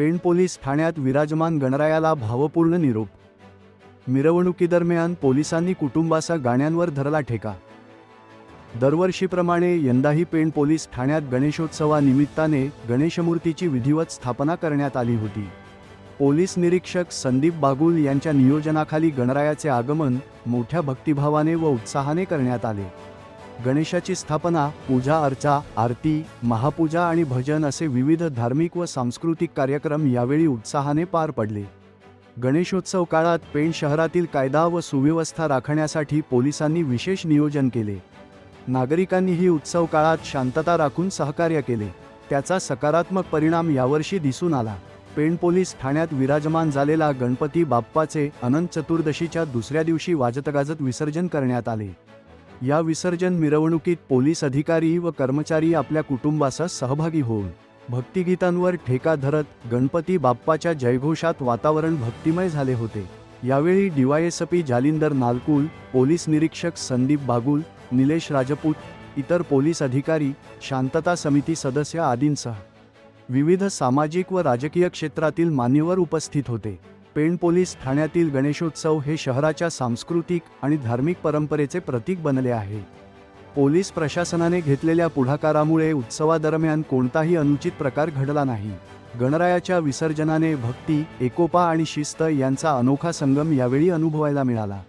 Pen police ठाण्यात विराजमान गणरायाला भावपूर्ण निरोप. मिरवणुकीदरम्यान पोलिसांनी कुटुंबाचा गाण्यांवर धरला ठेका. दरवर्षीप्रमाणे यंदाही पेण पोलीस ठाण्यात गणेशोत्सवानिमित्ताने गणेशमूर्तीची विधिवत स्थापना करण्यात आली होती. पोलीस निरीक्षक संदीप बागुल यांच्या नियोजनाखाली गणरायाचे आगमन मोठ्या भक्तिभावाने व उत्साहाने करण्यात आले. गणेशाची स्थापना पूजा अर्चा आरती महापूजा आणि भजन असे विविध धार्मिक व सांस्कृतिक कार्यक्रम यावेळी उत्साहाने पार पडले. गणेशोत्सव काळात पेण शहरातील कायदा व सुव्यवस्था राखण्यासाठी पोलिसांनी विशेष नियोजन केले. नागरिकांनीही उत्सव काळात शांतता राखून सहकार्य केले. त्याचा सकारात्मक परिणाम यावर्षी दिसून आला. पेण पोलीस ठाण्यात विराजमान झालेला गणपती बाप्पाचे अनंत चतुर्दशीच्या दुसऱ्या दिवशी वाजतगाजत विसर्जन करण्यात आले. या विसर्जन मिरवणुकीत पोलीस अधिकारी व कर्मचारी आपल्या कुटुंबासह सहभागी होऊन भक्तिगीतांवर ठेका धरत गणपती बाप्पाच्या जयघोषात वातावरण भक्तिमय झाले होते. यावेळी डीवायएसपी जालिंदर नालकुल पोलीस निरीक्षक संदीप बागुल निलेश राजपूत इतर पोलीस अधिकारी शांतता समिती सदस्य आदींसह विविध सामाजिक व राजकीय क्षेत्रातील मान्यवर उपस्थित होते. पेण पोलीस ठाण्यातील गणेशोत्सव हे शहराच्या सांस्कृतिक आणि धार्मिक परंपरेचे प्रतीक बनले आहे. पोलीस प्रशासनाने घेतलेल्या पुढाकारामुळे उत्सवादरम्यान कोणताही अनुचित प्रकार घडला नाही. गणरायाच्या विसर्जनाने भक्ती एकोपा आणि शिस्त यांचा अनोखा संगम यावेळी अनुभवायला मिळाला.